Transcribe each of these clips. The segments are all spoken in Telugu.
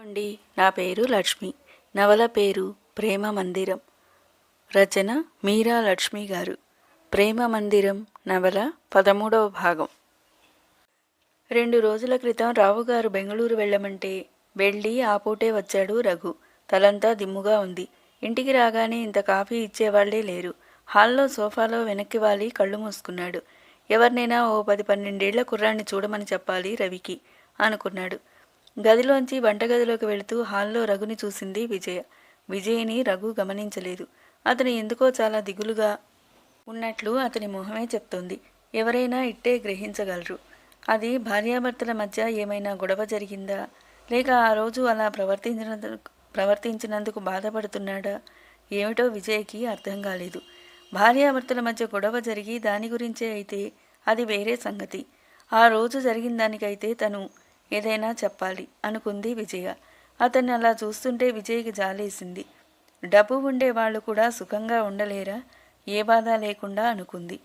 అండి నా పేరు లక్ష్మి. నవల పేరు ప్రేమ మందిరం. రచన మీరా లక్ష్మి గారు. ప్రేమ మందిరం నవల పదమూడవ భాగం. రెండు రోజుల క్రితం రావు గారు బెంగళూరు వెళ్ళమంటే వెళ్ళి ఆ పూటే వచ్చాడు రఘు. తలంతా దిమ్ముగా ఉంది. ఇంటికి రాగానే ఇంత కాఫీ ఇచ్చేవాళ్ళే లేరు. హాల్లో సోఫాలో వెనక్కి వాలి కళ్ళు మూసుకున్నాడు. ఎవరినైనా ఓ పది పన్నెండేళ్ళ కుర్రాన్ని చూడమని చెప్పాలి రవికి అనుకున్నాడు. గదిలోంచి వంటగదిలోకి వెళుతూ హాల్లో రఘుని చూసింది విజయ. విజయని రఘు గమనించలేదు. అతను ఎందుకో చాలా దిగులుగా ఉన్నట్లు అతని మొహమే చెప్తోంది. ఎవరైనా ఇట్టే గ్రహించగలరు. అది భార్యాభర్తల మధ్య ఏమైనా గొడవ జరిగిందా? లేక ఆ రోజు అలా ప్రవర్తించినందుకు ప్రవర్తించినందుకు బాధపడుతున్నాడా? ఏమిటో విజయ్కి అర్థం కాలేదు. భార్యాభర్తల మధ్య గొడవ జరిగి దాని గురించే అయితే అది వేరే సంగతి. ఆ రోజు జరిగిన దానికైతే తను ఏదైనా చెప్పాలి అనుకుంది విజయ. అతన్ని అలా చూస్తుంటే విజయ్కి జాలేసింది. డబ్బు ఉండే వాళ్ళు కూడా సుఖంగా ఉండలేరా? ఏ బాధ లేకుండా అనుకుంది.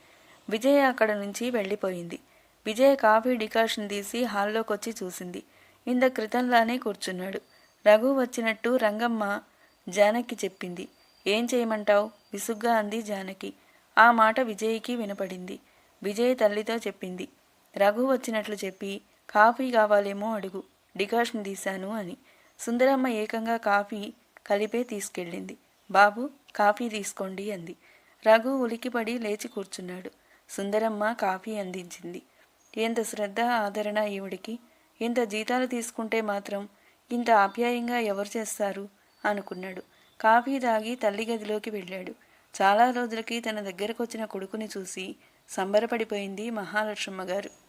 విజయ అక్కడ నుంచి వెళ్ళిపోయింది. విజయ కాఫీ డికాషన్ తీసి హాల్లోకి వచ్చి చూసింది. ఇంత క్రితంలానే కూర్చున్నాడు. రఘు వచ్చినట్టు రంగమ్మ జానకి చెప్పింది. ఏం చేయమంటావు? విసుగ్గా అంది జానకి. ఆ మాట విజయ్కి వినపడింది. విజయ్ తల్లితో చెప్పింది. రఘు వచ్చినట్లు చెప్పి కాఫీ కావాలేమో అడుగు డికాషన్ తీశాను అని. సుందరమ్మ ఏకంగా కాఫీ కలిపే తీసుకెళ్ళింది. బాబు కాఫీ తీసుకోండి అంది. రఘు ఉలికిపడి లేచి కూర్చున్నాడు. సుందరమ్మ కాఫీ అందించింది. ఎంత శ్రద్ధ ఆదరణ ఈవిడికి. ఇంత జీతాలు తీసుకుంటే మాత్రం ఇంత ఆప్యాయంగా ఎవరు చేస్తారు? అనుకున్నాడు. కాఫీ తాగి తల్లి గదిలోకి వెళ్ళాడు. చాలా రోజులకి తన దగ్గరకు వచ్చిన కొడుకుని చూసి సంబరపడిపోయింది మహాలక్ష్మమ్మ గారు.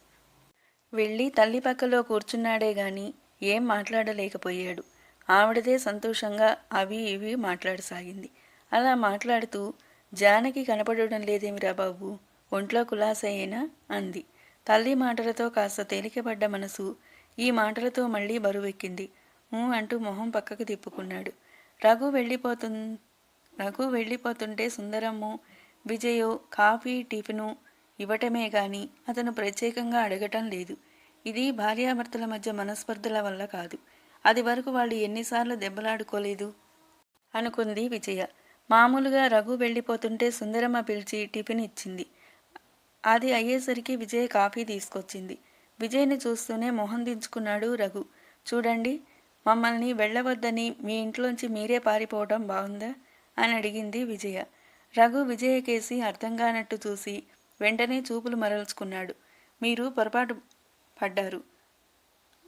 వెళ్ళి తల్లి పక్కలో కూర్చున్నాడే గాని ఏం మాట్లాడలేకపోయాడు. ఆవిడదే సంతోషంగా అవి ఇవి మాట్లాడసాగింది. అలా మాట్లాడుతూ జానకి కనపడడం లేదేమిరా బాబు? ఒంట్లో కులాసయ్యేనా అంది. తల్లి మాటలతో కాస్త తేలికపడ్డ మనసు ఈ మాటలతో మళ్ళీ బరువెక్కింది. ఊ అంటూ మొహం పక్కకు తిప్పుకున్నాడు. రఘు వెళ్ళిపోతు రఘు వెళ్ళిపోతుంటే సుందరమ్ము విజయో కాఫీ టిఫిను ఇవ్వటమే గాని అతను ప్రత్యేకంగా అడగటం లేదు. ఇది భార్యాభర్తల మధ్య మనస్పర్ధల వల్ల కాదు. అది వరకు వాళ్ళు ఎన్నిసార్లు దెబ్బలాడుకోలేదు? అనుకుంది విజయ. మామూలుగా రఘు వెళ్ళిపోతుంటే సుందరమ్మ పిలిచి టిఫిన్ ఇచ్చింది. అది అయ్యేసరికి విజయ్ కాఫీ తీసుకొచ్చింది. విజయ్ని చూస్తూనే మొహం దించుకున్నాడు రఘు. చూడండి మమ్మల్ని వెళ్ళవద్దని మీ ఇంట్లోంచి మీరే పారిపోవడం బాగుందా? అని అడిగింది విజయ. రఘు విజయ కేసి అర్థం కానట్టు చూసి వెంటనే చూపులు మరల్చుకున్నాడు. మీరు పొరపాటు పడ్డారు.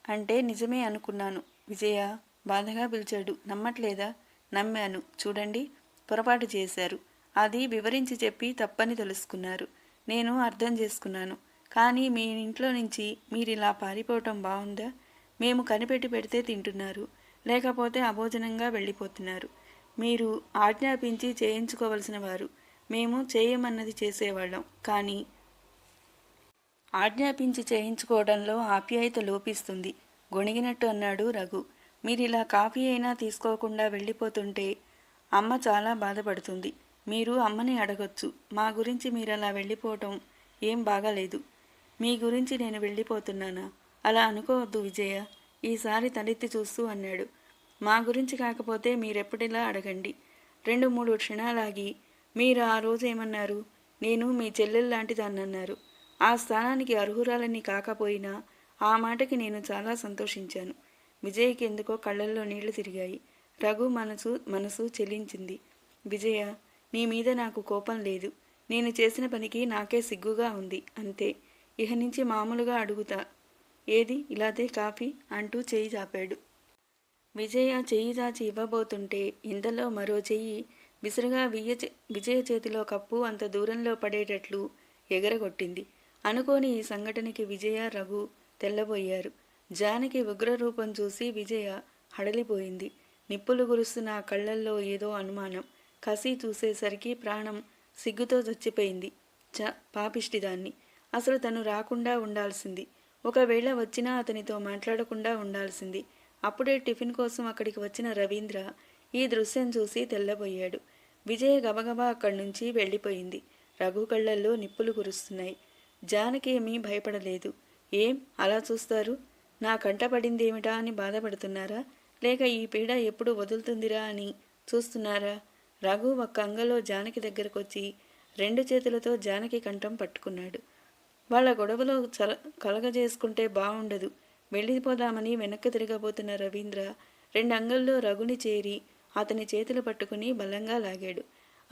అంటే నిజమే అనుకున్నాను. విజయ బాధగా పిలిచాడు. నమ్మట్లేదా? నమ్మాను. చూడండి. పొరపాటు చేశారు. అది వివరించి చెప్పి తప్పని తెలుసుకున్నారు. నేను అర్థం చేసుకున్నాను. కానీ మీ ఇంట్లో నుంచి మీరు ఇలా పారిపోవటం బాగుందా? మేము కనిపెట్టి పెడితే తింటున్నారు. లేకపోతే అభోజనంగా వెళ్ళిపోతున్నారు. మీరు ఆజ్ఞాపించి చేయించుకోవలసిన వారు. మేము చేయమన్నది చేసేవాళ్ళం. కానీ ఆజ్ఞాపించి చేయించుకోవడంలో ఆప్యాయత లోపిస్తుంది. గొణిగినట్టు అన్నాడు రఘు. మీరిలా కాఫీ అయినా తీసుకోకుండా వెళ్ళిపోతుంటే అమ్మ చాలా బాధపడుతుంది. మీరు అమ్మని అడగొచ్చు. మా గురించి మీరు అలా వెళ్ళిపోవటం ఏం బాగాలేదు. మీ గురించి నేను వెళ్ళిపోతున్నానా? అలా అనుకోవద్దు విజయ. ఈసారి తలెత్తి చూస్తూ అన్నాడు. మా గురించి కాకపోతే మీరెప్పటిలా అడగండి? రెండు మూడు క్షణాలాగి మీరు ఆ రోజు ఏమన్నారు? నేను మీ చెల్లెల్లాంటిదాన్నన్నారు ఆ స్థానానికి అర్హురాలని కాకపోయినా ఆ మాటకి నేను చాలా సంతోషించాను. విజయ్కి ఎందుకో కళ్ళల్లో నీళ్ళు తిరిగాయి. రఘు మనసు మనసు చెల్లించింది విజయ నీ మీద నాకు కోపం లేదు. నేను చేసిన పనికి నాకే సిగ్గుగా ఉంది. అంతే. ఇహ నుంచి మామూలుగా అడుగుతా. ఏది? ఇలాదే కాఫీ అంటూ చేయి చాపాడు. విజయ చెయ్యి దాచి ఇవ్వబోతుంటే ఇంతలో మరో చెయ్యి విసురుగా విజయ విజయ చేతిలో కప్పు అంత దూరంలో పడేటట్లు ఎగరగొట్టింది. అనుకోని ఈ సంఘటనకి విజయ రఘు తెల్లబోయారు. జానకి ఉగ్రరూపం చూసి విజయ హడలిపోయింది. నిప్పులు గురుస్తున్న కళ్ళల్లో ఏదో అనుమానం. కసి చూసేసరికి ప్రాణం సిగ్గుతో చచ్చిపోయింది. చ పాపిష్టిదాన్ని అసలు తను రాకుండా ఉండాల్సింది. ఒకవేళ వచ్చినా అతనితో మాట్లాడకుండా ఉండాల్సింది. అప్పుడే టిఫిన్ కోసం అక్కడికి వచ్చిన రవీంద్ర ఈ దృశ్యం చూసి తెల్లబోయాడు. విజయ గబగబా అక్కడి నుంచి వెళ్ళిపోయింది. రఘు కళ్ళల్లో నిప్పులు కురుస్తున్నాయి. జానకి ఏమీ భయపడలేదు. ఏం? అలా చూస్తారు? నా కంట పడిందేమిటా అని బాధపడుతున్నారా? లేక ఈ పీడ ఎప్పుడు వదులుతుందిరా అని చూస్తున్నారా? రఘు ఒక్క అంగలో జానకి దగ్గరకొచ్చి రెండు చేతులతో జానకి కంఠం పట్టుకున్నాడు. వాళ్ళ గొడవలో చల కలగజేసుకుంటే బాగుండదు వెళ్ళిపోదామని వెనక్కి తిరగబోతున్న రవీంద్ర రెండు అంగల్లో రఘుని చేరి అతని చేతులు పట్టుకుని బలంగా లాగాడు.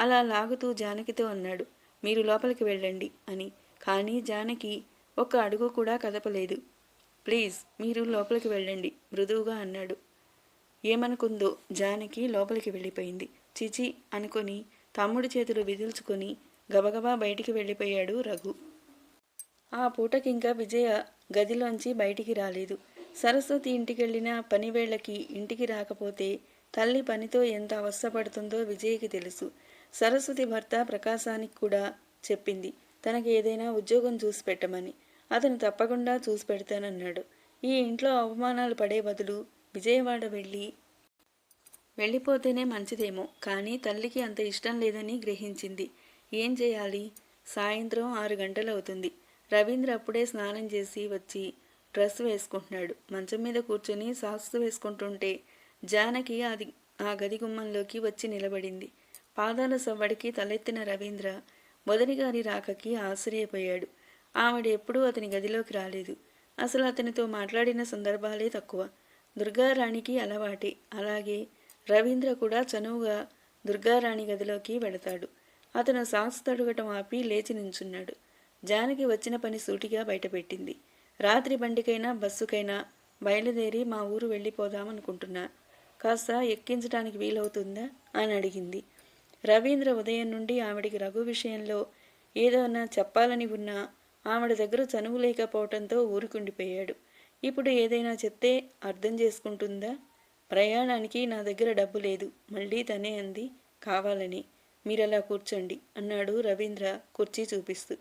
అలా లాగుతూ జానకితో అన్నాడు మీరు లోపలికి వెళ్ళండి అని. కానీ జానకి ఒక్క అడుగు కూడా కదపలేదు. ప్లీజ్ మీరు లోపలికి వెళ్ళండి మృదువుగా అన్నాడు. ఏమనుకుందో? జానకి లోపలికి వెళ్ళిపోయింది. చిచి అనుకొని తమ్ముడి చేతులు విదిల్చుకొని గబగబా బయటికి వెళ్ళిపోయాడు రఘు. ఆ పూటకింకా విజయ గదిలోంచి బయటికి రాలేదు. సరస్వతి ఇంటికెళ్ళిన పనివేళ్ళకి ఇంటికి రాకపోతే తల్లి పనితో ఎంత అవస్థపడుతుందో విజయ్కి తెలుసు. సరస్వతి భర్త ప్రకాశానికి కూడా చెప్పింది తనకి ఏదైనా ఉద్యోగం చూసి పెట్టమని. అతను తప్పకుండా చూసి పెడతానన్నాడు. ఈ ఇంట్లో అవమానాలు పడే బదులు విజయవాడ వెళ్ళి వెళ్ళిపోతేనే మంచిదేమో కానీ తల్లికి అంత ఇష్టం లేదని గ్రహించింది. ఏం చేయాలి? సాయంత్రం ఆరు గంటలవుతుంది రవీంద్ర అప్పుడే స్నానం చేసి వచ్చి డ్రెస్ వేసుకుంటున్నాడు. మంచం మీద కూర్చొని సాక్స్ వేసుకుంటుంటే జానకి అది ఆ గది గుమ్మంలోకి వచ్చి నిలబడింది. పాదాల సవ్వడికి తలెత్తిన రవీంద్ర మొదటిగారి రాకకి ఆశ్చర్యపోయాడు ఆవిడ ఎప్పుడూ అతని గదిలోకి రాలేదు. అసలు అతనితో మాట్లాడిన సందర్భాలే తక్కువ. దుర్గారాణికి అలవాటే. అలాగే రవీంద్ర కూడా చనువుగా దుర్గారాణి గదిలోకి వెడతాడు అతను సాక్స్ తడుగటం ఆపి లేచి నించున్నాడు. జానకి వచ్చిన పని సూటిగా బయటపెట్టింది. రాత్రి బండికైనా బస్సుకైనా బయలుదేరి మా ఊరు వెళ్ళిపోదామనుకుంటున్నా. కాస్త ఎక్కించడానికి వీలవుతుందా? అని అడిగింది. రవీంద్ర ఉదయం నుండి ఆవిడికి రఘు విషయంలో ఏదైనా చెప్పాలని ఉన్నా ఆవిడ దగ్గర చనువు లేకపోవడంతో ఊరుకుండిపోయాడు. ఇప్పుడు ఏదైనా చెప్తే అర్థం చేసుకుంటుందా? ప్రయాణానికి నా దగ్గర డబ్బు లేదు. మళ్ళీ తనే అంది. కావాలని. మీరలా కూర్చోండి అన్నాడు రవీంద్ర కుర్చీ చూపిస్తూ.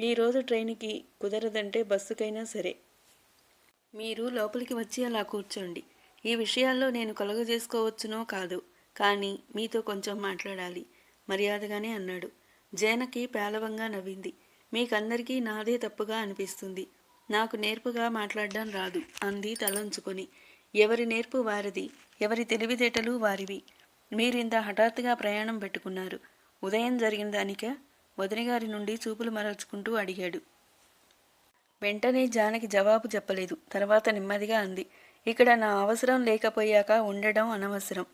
ఈరోజు ట్రైన్కి కుదరదంటే బస్సుకైనా సరే. మీరు లోపలికి వచ్చి అలా కూర్చోండి. ఈ విషయాల్లో నేను కలుగజేసుకోవచ్చునో కాదు కానీ మీతో కొంచెం మాట్లాడాలి. మర్యాదగానే అన్నాడు. జేనకి పేలవంగా నవ్వింది. మీకందరికీ నాదే తప్పుగా అనిపిస్తుంది. నాకు నేర్పుగా మాట్లాడడం రాదు అంది తలంచుకొని. ఎవరి నేర్పు వారిది? ఎవరి తెలివితేటలు వారివి? మీరింత హఠాత్తుగా ప్రయాణం పెట్టుకున్నారు. ఉదయం జరిగిన దానిక వదినగారి నుండి చూపులు మరల్చుకుంటూ అడిగాడు. వెంటనే జానకి జవాబు చెప్పలేదు. తర్వాత నెమ్మదిగా అంది. ఇక్కడ నా అవసరం లేకపోయాక ఉండడం అనవసరం.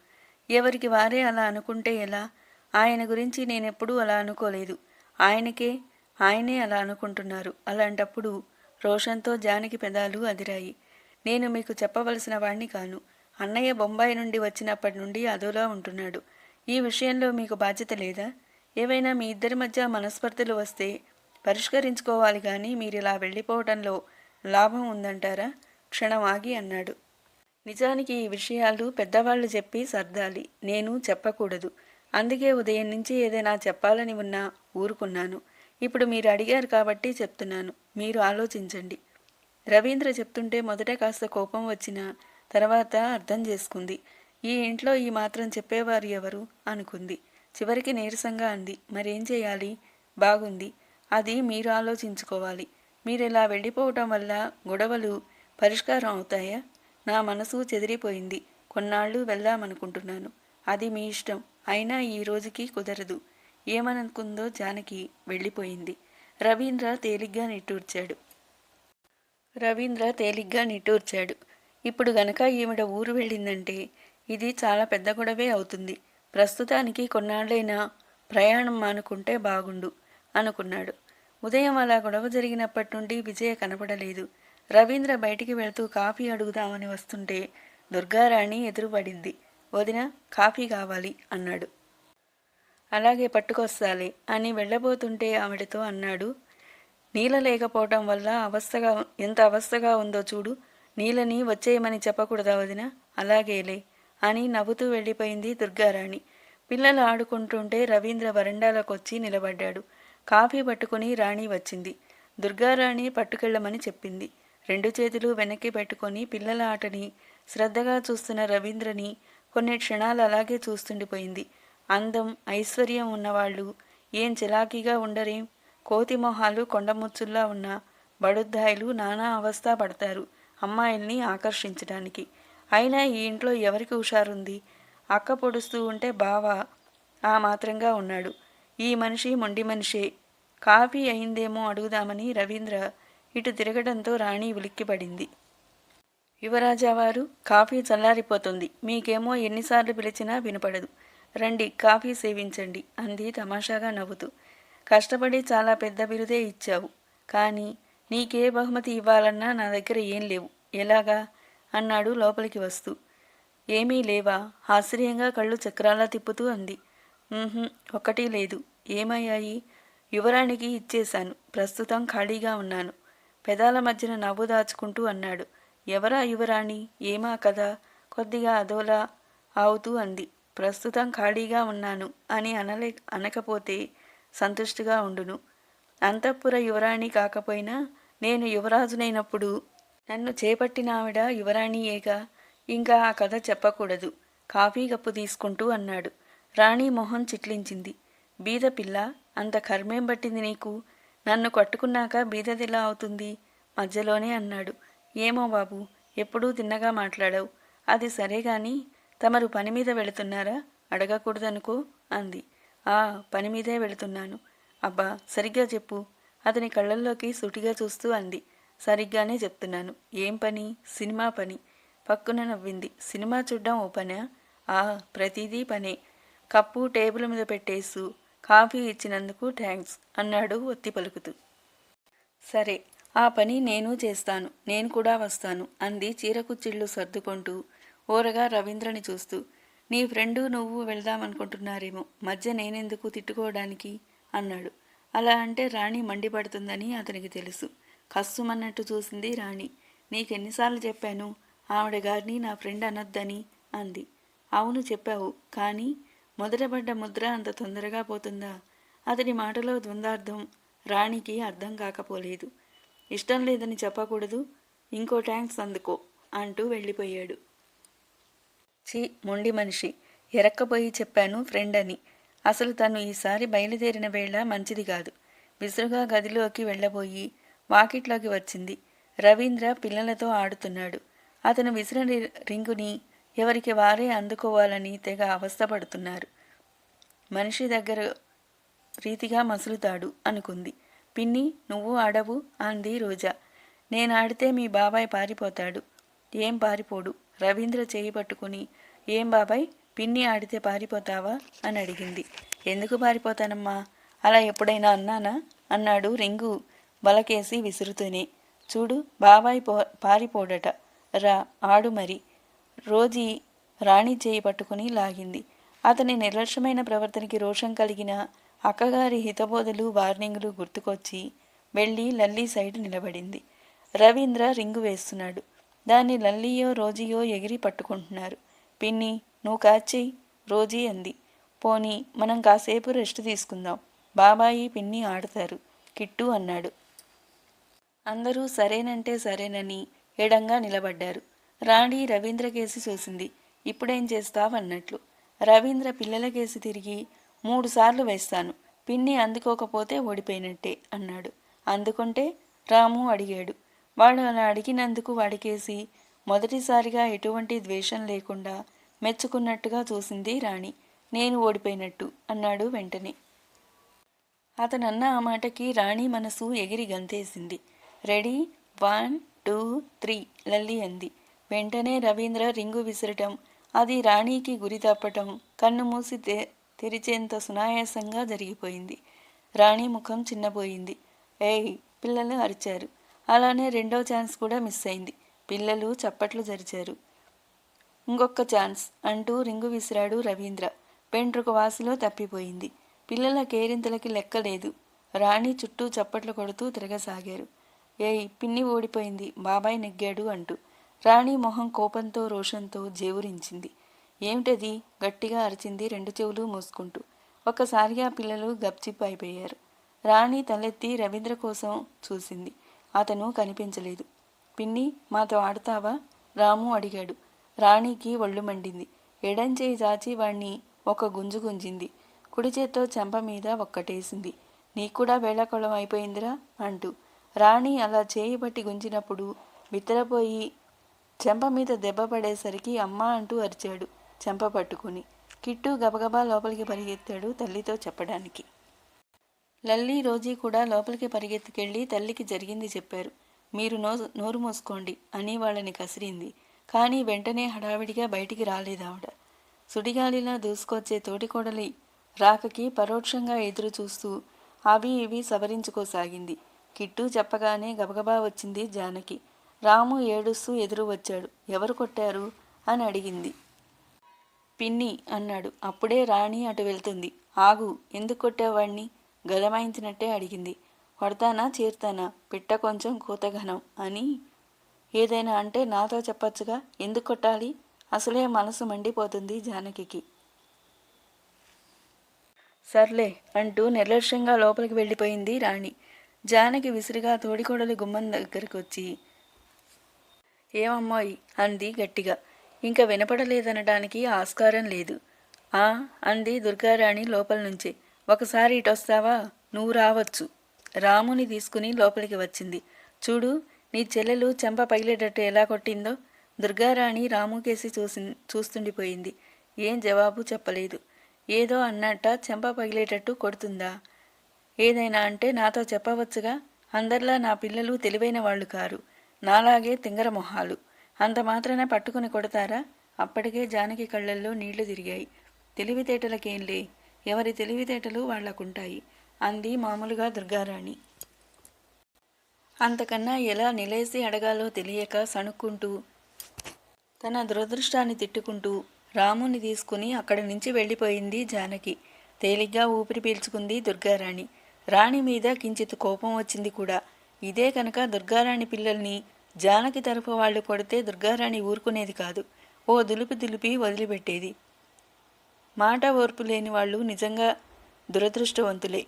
ఎవరికి వారే అలా అనుకుంటే ఎలా? ఆయన గురించి నేనెప్పుడూ అలా అనుకోలేదు. ఆయనకే ఆయనే అలా అనుకుంటున్నారు. అలాంటప్పుడు రోషన్తో జానకి పెదాలు అదిరాయి. నేను మీకు చెప్పవలసిన వాణ్ణి కాను. అన్నయ్య బొంబాయి నుండి వచ్చినప్పటి నుండి అదోలా ఉంటున్నాడు. ఈ విషయంలో మీకు బాధ్యత లేదా? ఏవైనా మీ ఇద్దరి మధ్య మనస్పర్ధలు వస్తే పరిష్కరించుకోవాలి కానీ మీరు ఇలా వెళ్ళిపోవటంలో లాభం ఉందంటారా? క్షణం ఆగి అన్నాడు. నిజానికి ఈ విషయాలు పెద్దవాళ్ళు చెప్పి సర్దాలి నేను చెప్పకూడదు. అందుకే ఉదయం నుంచి ఏదైనా చెప్పాలని ఉన్నా ఊరుకున్నాను. ఇప్పుడు మీరు అడిగారు కాబట్టి చెప్తున్నాను. మీరు ఆలోచించండి. రవీంద్ర చెప్తుంటే మొదట కాస్త కోపం వచ్చిన తర్వాత అర్థం చేసుకుంది. ఈ ఇంట్లో ఈ మాత్రం చెప్పేవారు ఎవరు? అనుకుంది. చివరికి నీరసంగా అంది. మరేం చేయాలి? బాగుంది. అది మీరు ఆలోచించుకోవాలి. మీరు ఇలా వెళ్ళిపోవటం వల్ల గొడవలు పరిష్కారం అవుతాయా? నా మనసు చెదిరిపోయింది. కొన్నాళ్ళు వెళ్దామనుకుంటున్నాను. అది మీ ఇష్టం. అయినా ఈ రోజుకి కుదరదు. ఏమనుకుందో జానకి వెళ్ళిపోయింది. రవీంద్ర తేలిగ్గా నిట్టూర్చాడు. రవీంద్ర తేలిగ్గా నిట్టూర్చాడు. ఇప్పుడు గనక ఈవిడ ఊరు వెళ్ళిందంటే ఇది చాలా పెద్ద గొడవే అవుతుంది. ప్రస్తుతానికి కొన్నాళ్ళైనా ప్రయాణం మానుకుంటే బాగుండు అనుకున్నాడు. ఉదయం అలా గొడవ జరిగినప్పటి నుండి విజయ కనపడలేదు. రవీంద్ర బయటికి వెళుతూ కాఫీ అడుగుదామని వస్తుంటే దుర్గారాణి ఎదురుపడింది. వదిన కాఫీ కావాలి అన్నాడు. అలాగే పట్టుకొస్తాలే అని వెళ్ళబోతుంటే ఆవిడతో అన్నాడు. నీళ్ళ లేకపోవటం వల్ల అవస్థగా ఎంత అవస్థగా ఉందో చూడు. నీళ్ళని వచ్చేయమని చెప్పకూడదా వదిన? అలాగేలే అని నవ్వుతూ వెళ్ళిపోయింది దుర్గారాణి. పిల్లలు ఆడుకుంటుంటే రవీంద్ర వరండాలకొచ్చి నిలబడ్డాడు. కాఫీ పట్టుకుని రాణి వచ్చింది. దుర్గారాణి పట్టుకెళ్ళమని చెప్పింది. రెండు చేతులు వెనక్కి పెట్టుకొని పిల్లల ఆటని శ్రద్ధగా చూస్తున్న రవీంద్రని కొన్ని క్షణాలు అలాగే చూస్తుండిపోయింది. అందం ఐశ్వర్యం ఉన్నవాళ్ళు ఏం చిలాకీగా ఉండరేం? కోతి మొహాలు కొండముచ్చుల్లా ఉన్న బడుద్దాయిలు నానా అవస్థ పడతారు అమ్మాయిల్ని ఆకర్షించడానికి అయినా ఈ ఇంట్లో ఎవరికి హుషారుంది? అక్క పొడుస్తూ ఉంటే బావ ఆ మాత్రంగా ఉన్నాడు. ఈ మనిషి మొండి మనిషే. కాఫీ అయిందేమో అడుగుదామని రవీంద్ర ఇటు తిరగడంతో రాణి ఉలిక్కిపడింది. యువరాజావారు కాఫీ చల్లారిపోతుంది. మీకేమో ఎన్నిసార్లు పిలిచినా వినపడదు. రండి కాఫీ సేవించండి అంది తమాషాగా నవ్వుతూ. కష్టపడి చాలా పెద్ద బిరుదే ఇచ్చావు. కానీ నీకే బహుమతి ఇవ్వాలన్నా నా దగ్గర ఏం లేవు. ఎలాగా? అన్నాడు లోపలికి వస్తూ. ఏమీ లేవా? ఆశ్చర్యంగా కళ్ళు చక్రాలా తిప్పుతూ అంది. ఒకటి లేదు. ఏమయ్యాయి? యువరాణికి ఇచ్చేశాను. ప్రస్తుతం ఖాళీగా ఉన్నాను. పెదాల మధ్యన నవ్వు దాచుకుంటూ అన్నాడు. ఎవరా యువరాణి? ఏమా కదా కొద్దిగా అదోలా ఆవుతూ అంది. ప్రస్తుతం ఖాళీగా ఉన్నాను అని అనలే అనకపోతే సంతుష్టిగా ఉండును. అంతఃపుర యువరాణి కాకపోయినా నేను యువరాజునైనప్పుడు నన్ను చేపట్టిన ఆవిడ యువరాణియేగా ఇంకా ఆ కథ చెప్పకూడదు. కాఫీ కప్పు తీసుకుంటూ అన్నాడు. రాణి మొహం చిట్లించింది. బీద పిల్ల అంత కర్మేం పట్టింది నీకు? నన్ను కట్టుకున్నాక బీదదిలా అవుతుంది? మధ్యలోనే అన్నాడు. ఏమో బాబు ఎప్పుడూ తిన్నగా మాట్లాడావు. అది సరే గాని తమరు పని మీద వెళుతున్నారా? అడగకూడదనుకో అంది. ఆ పని మీదే వెళుతున్నాను. అబ్బా సరిగ్గా చెప్పు. అతని కళ్ళల్లోకి సుటిగా చూస్తూ అంది. సరిగ్గానే చెప్తున్నాను. ఏం పని? సినిమా పని. పక్కున నవ్వింది. సినిమా చూడ్డం ఓ పనా? ఆ ప్రతిదీ పనే. కప్పు టేబుల్ మీద పెట్టేసు. కాఫీ ఇచ్చినందుకు థ్యాంక్స్ అన్నాడు ఒత్తి పలుకుతూ. సరే ఆ పని నేను చేస్తాను నేను కూడా వస్తాను అంది చీరకుచ్చిళ్ళు సర్దుకుంటూ ఓరగా రవీంద్రని చూస్తూ. నీ ఫ్రెండు నువ్వు వెళ్దామనుకుంటున్నారేమో మధ్య నేనెందుకు తిట్టుకోవడానికి? అన్నాడు. అలా అంటే రాణి మండిపడుతుందని అతనికి తెలుసు. కస్సుమన్నట్టు చూసింది రాణి. నీకెన్నిసార్లు చెప్పాను ఆవిడ గారిని నా ఫ్రెండ్ అనొద్దని అంది. అవును చెప్పావు కానీ మొదటపడ్డ ముద్ర అంత తొందరగా పోతుందా? అతని మాటలో ద్వందార్థం రాణికి అర్థం కాకపోలేదు. ఇష్టం లేదని చెప్పకూడదు. ఇంకో ట్యాంక్స్ అందుకో అంటూ వెళ్ళిపోయాడు. చి మొండి మనిషి. ఎరక్కపోయి చెప్పాను ఫ్రెండ్ అని. అసలు తను ఈసారి బయలుదేరిన వేళ మంచిది కాదు. విసురుగా గదిలోకి వెళ్ళబోయి వాకిట్లోకి వచ్చింది. రవీంద్ర పిల్లలతో ఆడుతున్నాడు. అతను విసిరిన రింగుని ఎవరికి వారే అందుకోవాలని తెగ అవస్థపడుతున్నారు. మనిషి దగ్గర రీతిగా మసులుతాడు అనుకుంది. పిన్ని నువ్వు ఆడవు అంది రోజా. నేను ఆడితే మీ బాబాయ్ పారిపోతాడు. ఏం పారిపోడు? రవీంద్ర చేయి పట్టుకుని ఏం బాబాయ్ పిన్ని ఆడితే పారిపోతావా? అని అడిగింది. ఎందుకు పారిపోతానమ్మా? అలా ఎప్పుడైనా అన్నానా? అన్నాడు రింగు బలకేసి విసురుతూనే. చూడు బాబాయ్ పో పారిపోడట. రా ఆడు మరి. రోజీ రాణి చేయి పట్టుకుని లాగింది. అతని నిర్లక్ష్యమైన ప్రవర్తనకి రోషం కలిగిన అక్కగారి హితబోధలు వార్నింగులు గుర్తుకొచ్చి వెళ్ళి లల్లీ సైడ్ నిలబడింది. రవీంద్ర రింగు వేస్తున్నాడు. దాన్ని లల్లీయో రోజీయో ఎగిరి పట్టుకుంటున్నారు. పిన్ని నువ్వు కాచేయి రోజీ అంది. పోనీ మనం కాసేపు రెస్ట్ తీసుకుందాం. బాబాయి పిన్ని ఆడతారు. కిట్టు అన్నాడు. అందరూ సరేనంటే సరేనని ఎడంగా నిలబడ్డారు. రాణి రవీంద్ర కేసి చూసింది. ఇప్పుడేం చేస్తావన్నట్లు. రవీంద్ర పిల్లల కేసి తిరిగి మూడుసార్లు వేస్తాను. పిన్ని అందుకోకపోతే ఓడిపోయినట్టే అన్నాడు. అందుకుంటే రాము అడిగాడు. వాడు అలా అడిగినందుకు వాడికేసి మొదటిసారిగా ఎటువంటి ద్వేషం లేకుండా మెచ్చుకున్నట్టుగా చూసింది రాణి. నేను ఓడిపోయినట్టు అన్నాడు వెంటనే. అతనన్న ఆ మాటకి రాణి మనసు ఎగిరి గంతేసింది. Ready? One two three Lalli అంది. వెంటనే రవీంద్ర రింగు విసరటం అది రాణికి గురి తప్పటం కన్ను మూసి తె తెరిచేంత సునాయాసంగా జరిగిపోయింది. రాణి ముఖం చిన్నపోయింది ఏయ్ పిల్లలు అరిచారు. అలానే రెండో ఛాన్స్ కూడా మిస్ అయింది. పిల్లలు చప్పట్లు జరిచారు. ఇంకొక ఛాన్స్ అంటూ రింగు విసిరాడు రవీంద్ర. పెంట్రుక వాసులో తప్పిపోయింది. పిల్లల కేరింతలకి లెక్కలేదు రాణి చుట్టూ చప్పట్లు కొడుతూ తిరగసాగారు. ఏయ్ పిన్ని ఓడిపోయింది. బాబాయ్ నెగ్గాడు అంటూ. రాణి మొహం కోపంతో రోషంతో జేవురించింది. ఏమిటది? గట్టిగా అరిచింది రెండు చెవులు మూసుకుంటూ. ఒక్కసారిగా పిల్లలు గప్చిప్ అయిపోయారు. రాణి తలెత్తి రవీంద్ర కోసం చూసింది. అతను కనిపించలేదు. పిన్ని మాతో ఆడతావా? రాము అడిగాడు. రాణికి ఒళ్ళు మండింది. ఎడంచేయి చాచి వాణ్ణి ఒక గుంజు గుంజింది. కుడి చేత్తో చెంప మీద ఒక్కటేసింది. నీకు కూడా వేళాకొళం అయిపోయిందిరా అంటూ. రాణి అలా చేయి బట్టి గుంజినప్పుడు బిత్తరపోయి చెంప మీద దెబ్బ పడేసరికి అమ్మ అంటూ అరిచాడు చెంప పట్టుకుని. కిట్టు గబగబా లోపలికి పరిగెత్తాడు తల్లితో చెప్పడానికి. లల్లి రోజీ కూడా లోపలికి పరిగెత్తుకెళ్ళి తల్లికి జరిగింది చెప్పారు. మీరు నో నోరు మూసుకోండి అని వాళ్ళని కసిరింది. కానీ వెంటనే హడావిడిగా బయటికి రాలేదావిడ సుడిగాలిలా దూసుకొచ్చే తోటికోడలి రాకకి పరోక్షంగా ఎదురు చూస్తూ అవి ఇవి సవరించుకోసాగింది. కిట్టు చెప్పగానే గబగబా వచ్చింది జానకి. రాము ఏడుస్తూ ఎదురు వచ్చాడు ఎవరు కొట్టారు? అని అడిగింది. పిన్ని అన్నాడు. అప్పుడే రాణి అటు వెళ్తుంది. ఆగు ఎందుకు కొట్టేవాణ్ణి గదమాయించినట్టే అడిగింది. కొడతానా చేరుతానా? పిట్ట కొంచెం కూతఘనం అని. ఏదైనా అంటే నాతో చెప్పొచ్చుగా. ఎందుకు కొట్టాలి? అసలే మనసు మండిపోతుంది జానకికి. సర్లే అంటూ నిర్లక్ష్యంగా లోపలికి వెళ్ళిపోయింది రాణి. జానకి విసిరిగా తోడికోడలి గుమ్మం దగ్గరకు వచ్చి ఏమమ్మాయి అంది గట్టిగా. ఇంకా వినపడలేదనడానికి ఆస్కారం లేదు. ఆ అంది దుర్గారాణి లోపల నుంచి. ఒకసారి ఇటొస్తావా? నువ్వు రావచ్చు. రాముని తీసుకుని లోపలికి వచ్చింది. చూడు నీ చెల్లెలు చెంప పగిలేటట్టు ఎలా కొట్టిందో? దుర్గారాణి రాముకేసి చూసి చూస్తుండిపోయింది. ఏం జవాబు చెప్పలేదు. ఏదో అన్నట్ట చెంప పగిలేటట్టు కొడుతుందా? ఏదైనా అంటే నాతో చెప్పవచ్చుగా? అందరిలా నా పిల్లలు తెలివైన వాళ్ళు కారు. నాలాగే తింగర మొహాలు. అంత మాత్రాన పట్టుకుని కొడతారా? అప్పటికే జానకి కళ్ళల్లో నీళ్ళు తిరిగాయి. తెలివితేటలకేంలే? ఎవరి తెలివితేటలు వాళ్ళకుంటాయి? అంది మామూలుగా దుర్గారాణి. అంతకన్నా ఎలా నిలేసి అడగాలో తెలియక సణుక్కుంటూ తన దురదృష్టాన్ని తిట్టుకుంటూ రాముని తీసుకుని అక్కడి నుంచి వెళ్ళిపోయింది జానకి. తేలిగ్గా ఊపిరి పీల్చుకుంది దుర్గారాణి. రాణి మీద కించిత్ కోపం వచ్చింది కూడా. ఇదే కనుక దుర్గారాణి పిల్లల్ని జానకి తరపు వాళ్ళు కొడితే దుర్గారాణి ఊరుకునేది కాదు. ఓ దులిపి దులిపి వదిలిపెట్టేది. మాట ఓర్పు లేని వాళ్ళు నిజంగా దురదృష్టవంతులే.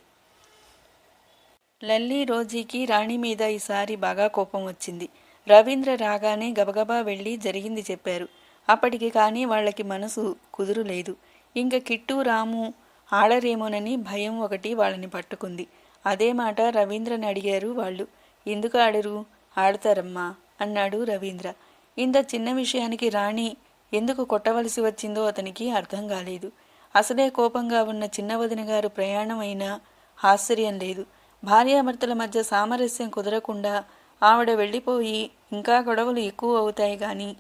లల్లి రోజీకి రాణి మీద ఈసారి బాగా కోపం వచ్చింది. రవీంద్ర రాగానే గబగబా వెళ్ళి జరిగింది చెప్పారు. అప్పటికి కానీ వాళ్ళకి మనసు కుదురు లేదు ఇంకా కిట్టు రాము ఆడరేమోనని భయం ఒకటి వాళ్ళని పట్టుకుంది. అదే మాట రవీంద్రని అడిగారు వాళ్ళు. ఎందుకు ఆడరు? ఆడతారమ్మా అన్నాడు రవీంద్ర. ఇంత చిన్న విషయానికి రాణి ఎందుకు కొట్టవలసి వచ్చిందో అతనికి అర్థం కాలేదు. అసలే కోపంగా ఉన్న చిన్న వదిన గారు ప్రయాణం అయినా ఆశ్చర్యం లేదు. భార్యాభర్తల మధ్య సామరస్యం కుదరకుండా ఆవిడ వెళ్ళిపోయి ఇంకా గొడవలు ఎక్కువ అవుతాయి కానీ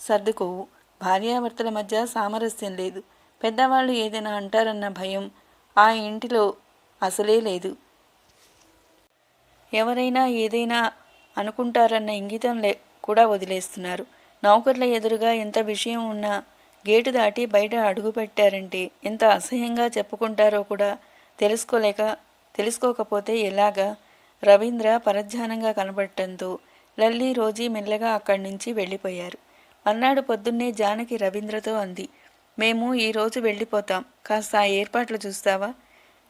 సర్దుకోవు. భార్యాభర్తల మధ్య సామరస్యం లేదు. పెద్దవాళ్ళు ఏదైనా అంటారన్న భయం ఆ ఇంటిలో అసలే లేదు. ఎవరైనా ఏదైనా అనుకుంటారన్న ఇంగితం లే కూడా వదిలేస్తున్నారు. నౌకర్ల ఎదురుగా ఎంత విషయం ఉన్నా గేటు దాటి బయట అడుగుపెట్టారంటే ఎంత అసహ్యంగా చెప్పుకుంటారో కూడా తెలుసుకోలేక తెలుసుకోకపోతే ఎలాగా? రవీంద్ర పరధ్యానంగా కనబడటంతో లల్లి రోజీ మెల్లగా అక్కడి నుంచి వెళ్ళిపోయారు. మర్నాడు పొద్దున్నే జానకి రవీంద్రతో అంది మేము ఈరోజు వెళ్ళిపోతాం. కాస్త ఆ ఏర్పాట్లు చూస్తావా?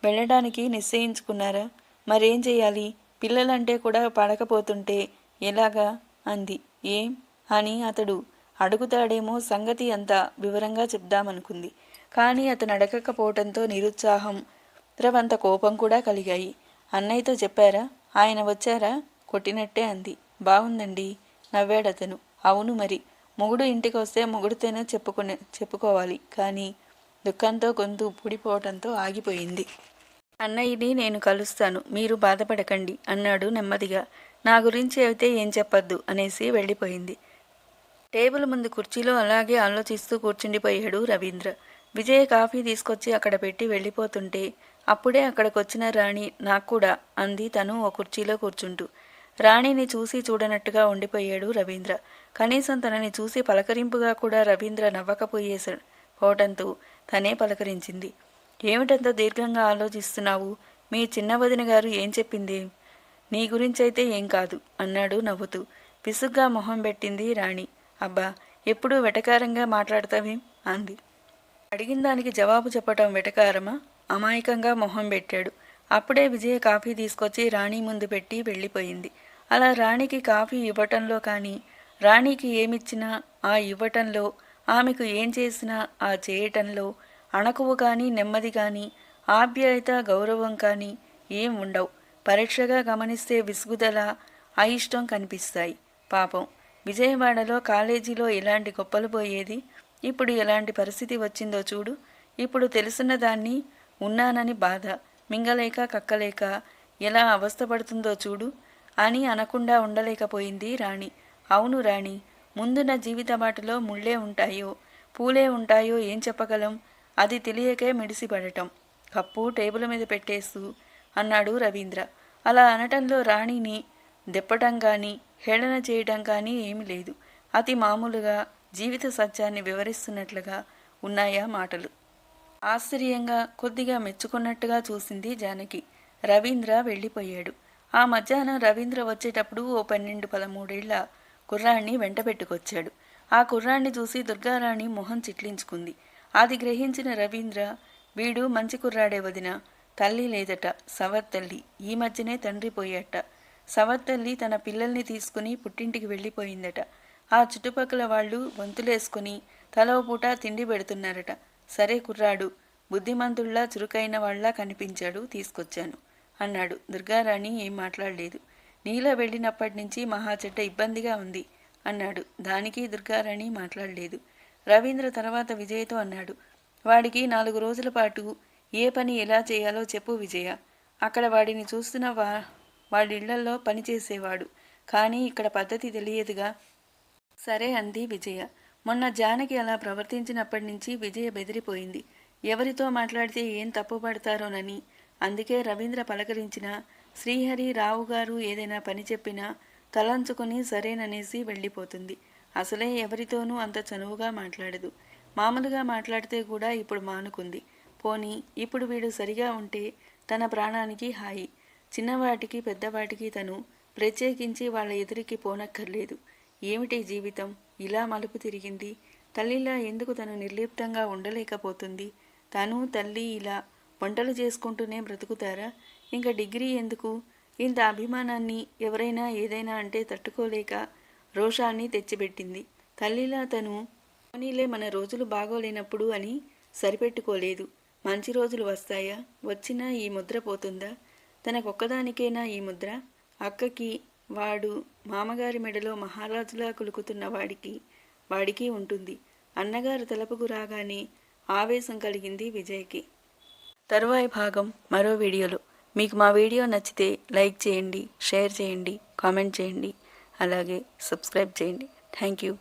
వెళ్ళడానికి నిశ్చయించుకున్నారా? మరేం చేయాలి? పిల్లలంటే కూడా పడకపోతుంటే ఎలాగా? అంది. ఏం? అని అతడు అడుగుతాడేమో సంగతి అంతా వివరంగా చెప్దామనుకుంది. కానీ అతను అడగకపోవడంతో నిరుత్సాహం రవంత కోపం కూడా కలిగాయి. అన్నయ్యతో చెప్పారా? ఆయన వచ్చారా? కొట్టినట్టే అంది. బాగుందండి నవ్వాడతను. అవును మరి మొగుడు ఇంటికి వస్తే మొగుడితేనే చెప్పుకునే చెప్పుకోవాలి. కానీ దుఃఖంతో గొంతు పూడిపోవటంతో ఆగిపోయింది. అన్నయ్యని నేను కలుస్తాను మీరు బాధపడకండి అన్నాడు నెమ్మదిగా. నా గురించి అయితే ఏం చెప్పొద్దు అనేసి వెళ్ళిపోయింది. టేబుల్ ముందు కుర్చీలో అలాగే ఆలోచిస్తూ కూర్చుండిపోయాడు రవీంద్ర. విజయ్ కాఫీ తీసుకొచ్చి అక్కడ పెట్టి వెళ్ళిపోతుంటే అప్పుడే అక్కడికొచ్చిన రాణి నాకు కూడా అంది తను ఓ కుర్చీలో కూర్చుంటూ. రాణిని చూసి చూడనట్టుగా ఉండిపోయాడు రవీంద్ర. కనీసం తనని చూసి పలకరింపుగా కూడా రవీంద్ర నవ్వకపోయేసా పోవటంతో తనే పలకరించింది. ఏమిటంత దీర్ఘంగా ఆలోచిస్తున్నావు? మీ చిన్న వదిన గారు ఏం చెప్పింది? నీ గురించైతే ఏం కాదు అన్నాడు నవ్వుతూ. విసుగ్గా మొహం పెట్టింది రాణి. అబ్బా ఎప్పుడూ వెటకారంగా మాట్లాడతావేం? అంది. అడిగిన దానికి జవాబు చెప్పటం వెటకారమా? అమాయకంగా మొహం పెట్టాడు. అప్పుడే విజయ కాఫీ తీసుకొచ్చి రాణి ముందు పెట్టి వెళ్ళిపోయింది. అలా రాణికి కాఫీ ఇవ్వటంలో కానీ రాణికి ఏమిచ్చినా ఆ ఇవ్వటంలో ఆమెకు ఏం చేసినా ఆ చేయటంలో అణకువు కానీ నెమ్మది కానీ ఆప్యాయత గౌరవం కానీ ఏం ఉండవు. పరీక్షగా గమనిస్తే విసుగుదల అయిష్టం కనిపిస్తాయి. పాపం విజయవాడలో కాలేజీలో ఇలాంటి గొప్పలు పోయేది? ఇప్పుడు ఎలాంటి పరిస్థితి వచ్చిందో చూడు. ఇప్పుడు తెలిసిన దాన్ని ఉన్నానని బాధ. మింగలేక కక్కలేక ఎలా అవస్థపడుతుందో చూడు. అని అనకుండా ఉండలేకపోయింది రాణి. అవును రాణి ముందున్న జీవిత బాటలో ముళ్ళే ఉంటాయో పూలే ఉంటాయో ఏం చెప్పగలం? అది తెలియకే మిడిసిపడటం. కప్పు టేబుల్ మీద పెట్టేసు అన్నాడు రవీంద్ర. అలా అనటంలో రాణిని దెప్పటం కానీ హేళన చేయటం కానీ ఏమీ లేదు. అతి మామూలుగా జీవిత సత్యాన్ని వివరిస్తున్నట్లుగా ఉన్నాయా మాటలు. ఆశ్చర్యంగా కొద్దిగా మెచ్చుకున్నట్టుగా చూసింది జానకి. రవీంద్ర వెళ్ళిపోయాడు. ఆ మధ్యాహ్నం రవీంద్ర వచ్చేటప్పుడు ఓ పన్నెండు పదమూడేళ్ళ కుర్రాణ్ణి వెంట పెట్టుకొచ్చాడు. ఆ కుర్రాన్ని చూసి దుర్గారాణి మొహం చిట్లించుకుంది. అది గ్రహించిన రవీంద్ర వీడు మంచి కుర్రాడే వదిన తల్లి లేదట సవర్తల్లి ఈ మధ్యనే తండ్రి పోయాట. సవర్తల్లి తన పిల్లల్ని తీసుకుని పుట్టింటికి వెళ్ళిపోయిందట. ఆ చుట్టుపక్కల వాళ్ళు వంతులేసుకుని తలో పూట తిండి పెడుతున్నారట. సరే కుర్రాడు బుద్ధిమంతుల్లా చురుకైన వాళ్ళ కనిపించాడు తీసుకొచ్చాను అన్నాడు. దుర్గారాణి ఏం మాట్లాడలేదు. నీల వెళ్ళినప్పటి నుంచి మహా చెడ్డ ఇబ్బందిగా ఉంది అన్నాడు. దానికి దుర్గారాణి మాట్లాడలేదు. రవీంద్ర తర్వాత విజయ్తో అన్నాడు. వాడికి నాలుగు రోజుల పాటు ఏ పని ఎలా చేయాలో చెప్పు విజయ. అక్కడ వాడిని చూస్తున్న వా వాడిళ్ళల్లో పని చేసేవాడు. కానీ ఇక్కడ పద్ధతి తెలియదుగా. సరే అంది విజయ. మొన్న జానకి అలా ప్రవర్తించినప్పటి నుంచి విజయ బెదిరిపోయింది. ఎవరితో మాట్లాడితే ఏం తప్పు పడతారోనని అందుకే రవీంద్ర పలకరించిన శ్రీహరి రావు గారు ఏదైనా పని చెప్పినా తలంచుకుని సరేననేసి వెళ్ళిపోతుంది. అసలే ఎవరితోనూ అంత చనువుగా మాట్లాడదు. మామూలుగా మాట్లాడితే కూడా ఇప్పుడు మానుకుంది. పోనీ ఇప్పుడు వీడు సరిగా ఉంటే తన ప్రాణానికి హాయి. చిన్నవాటికి పెద్దవాటికి తను ప్రత్యేకించి వాళ్ళ ఎదురికి పోనక్కర్లేదు. ఏమిటి జీవితం? ఇలా మలుపు తిరిగింది. తల్లిలా ఎందుకు తను నిర్లిప్తంగా ఉండలేకపోతుంది? తను తల్లి ఇలా వంటలు చేసుకుంటూనే బ్రతుకుతారా? ఇంకా డిగ్రీ ఎందుకు? ఇంత అభిమానాన్ని ఎవరైనా ఏదైనా అంటే తట్టుకోలేక రోషాన్ని తెచ్చిపెట్టింది. తల్లిలా తను పోనీలే మన రోజులు బాగోలేనప్పుడు అని సరిపెట్టుకోలేదు. మంచి రోజులు వస్తాయా? వచ్చినా ఈ ముద్ర పోతుందా? తనకొక్కదానికేనా ఈ ముద్ర? అక్కకి వాడు మామగారి మెడలో మహారాజులా కులుకుతున్న వాడికి వాడికి ఉంటుంది. అన్నగారు తలపుకు రాగానే ఆవేశం కలిగింది విజయ్కి. తరువాయి భాగం మరో వీడియోలో. మీకు మా వీడియో నచ్చితే లైక్ చేయండి షేర్ చేయండి కామెంట్ చేయండి అలాగే సబ్స్క్రైబ్ చేయండి. Thank you.